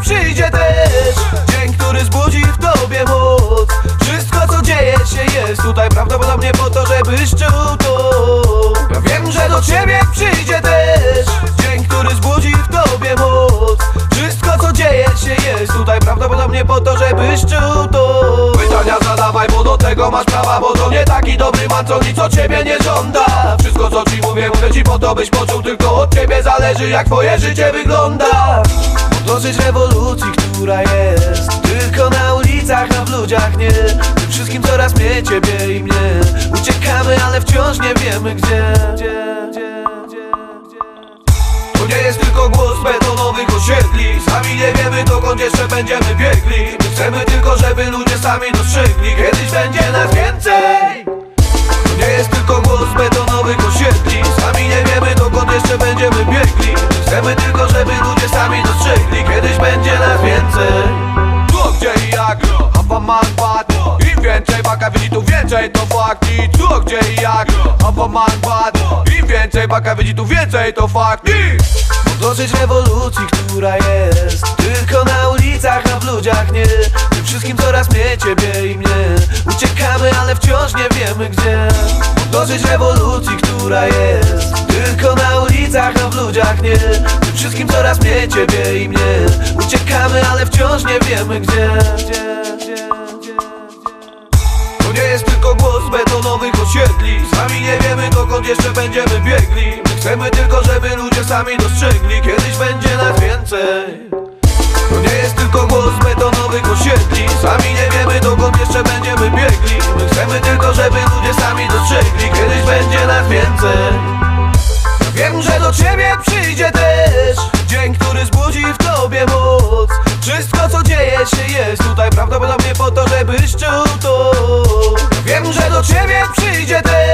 przyjdzie też Dzień, który zbudzi w tobie moc. Wszystko co dzieje się jest tutaj prawdopodobnie po to, żebyś czuł to. Ja wiem, że do ciebie przyjdzie też Dzień, który zbudzi w tobie moc. Wszystko co dzieje się jest tutaj prawdopodobnie po to, żebyś czuł to. Pytania zadawaj, bo do tego masz prawa Bo to nie taki dobry man, co nic od ciebie nie żąda. Wszystko co ci mówię, mówię ci po to, byś poczuł Tylko od ciebie zależy, jak twoje życie wygląda Dosyć rewolucji, która jest. Tylko na ulicach, a w ludziach nie. Tym wszystkim coraz mniej ciebie i mnie. Uciekamy, ale wciąż nie wiemy gdzie. To nie jest tylko głos betonowych osiedli Sami nie wiemy dokąd jeszcze będziemy biegli. My chcemy tylko, żeby ludzie sami dostrzegli. Kiedyś będzie nas więcej. To nie jest tylko głos betonowych osiedli Sami nie wiemy dokąd jeszcze będziemy biegli. My chcemy tylko, żeby ludzie sami Im więcej baka widzi, tu więcej to fakt. I co, gdzie i jak, Hapa man bad Im więcej baka widzi, tu więcej to fakt. I Dosyć rewolucji, która jest. Tylko na ulicach, a w ludziach nie. Tym wszystkim coraz mniej ciebie i mnie. Uciekamy, ale wciąż nie wiemy gdzie. Dosyć rewolucji, która jest. Tylko na ulicach, a w ludziach nie. Tym wszystkim coraz mniej ciebie i mnie. Uciekamy, ale wciąż nie wiemy gdzie to nie jest tylko głos betonowych osiedli. Sami nie wiemy dokąd jeszcze będziemy biegli. My chcemy tylko, żeby ludzie sami dostrzegli. Kiedyś będzie nas więcej. To nie jest tylko głos betonowych osiedli. Sami nie wiemy dokąd jeszcze będziemy biegli. My chcemy tylko, żeby ludzie sami dostrzegli. Kiedyś będzie nas więcej. Wiem, że do ciebie przyjdzie też Dzień, który zbudzi w tobie moc. do ciebie przyjdzie ten.